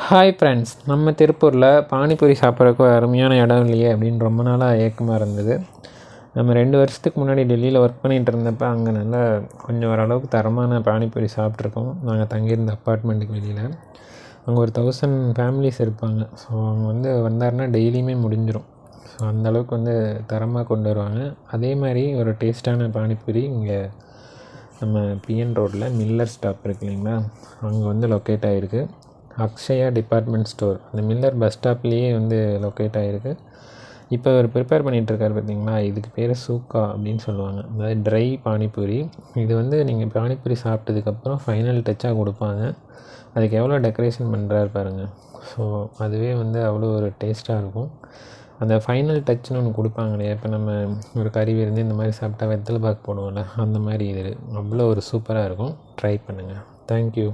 Hi friends நம்ம திருப்பூரில் பானிபூரி சாப்பிட்றதுக்கு அருமையான இடம் இல்லையே அப்படின்னு ரொம்ப நாளாக ஏக்கமாக இருந்தது. நம்ம ரெண்டு வருஷத்துக்கு முன்னாடி டெல்லியில் ஒர்க் பண்ணிகிட்டு இருந்தப்போ அங்கே நல்லா கொஞ்சம் ஓரளவுக்கு தரமான பானிபூரி சாப்பிட்ருக்கோம் நாங்கள் தங்கியிருந்த அப்பார்ட்மெண்ட்டுக்கு வெளியில். அங்கே ஒரு தௌசண்ட் ஃபேமிலிஸ் இருப்பாங்க. ஸோ அவங்க வந்து வந்தாருன்னா டெய்லியுமே முடிஞ்சிடும் ஸோ அந்தளவுக்கு வந்து தரமாக கொண்டு வருவாங்க. அதே மாதிரி ஒரு டேஸ்ட்டான பானிபூரி இங்கே நம்ம பிஎன் ரோட்டில் மில்லர் ஸ்டாப் இருக்கு இல்லைங்களா? அங்கே வந்து லொக்கேட் ஆகிருக்கு அக்ஷயா டிபார்ட்மெண்ட் ஸ்டோர் அந்த மில்லர் பஸ் ஸ்டாப்லேயே வந்து லொக்கேட் ஆகிருக்கு இப்போ அவர் ப்ரிப்பேர் பண்ணிகிட்ருக்காரு பார்த்தீங்களா இதுக்கு பேர் சூக்கா அப்படின்னு சொல்லுவாங்க. அதாவது ட்ரை பானிபூரி. இது வந்து நீங்கள் பானிபூரி சாப்பிட்டதுக்கப்புறம் ஃபைனல் டச்சாக கொடுப்பாங்க. அதுக்கு எவ்வளோ டெக்கரேஷன் பண்ணுறாரு பாருங்கள் ஸோ அதுவே வந்து அவ்வளோ ஒரு டேஸ்ட்டாக இருக்கும். அந்த ஃபைனல் டச்னு ஒன்று கொடுப்பாங்க இல்லையா? இப்போ நம்ம ஒரு கறி விருந்து இந்த மாதிரி சாப்பிட்டா வெத்தலை பாக்கு போடுவோம்ல அந்த மாதிரி இது. அவ்வளோ ஒரு சூப்பராக இருக்கும். ட்ரை பண்ணுங்கள் தேங்க்யூ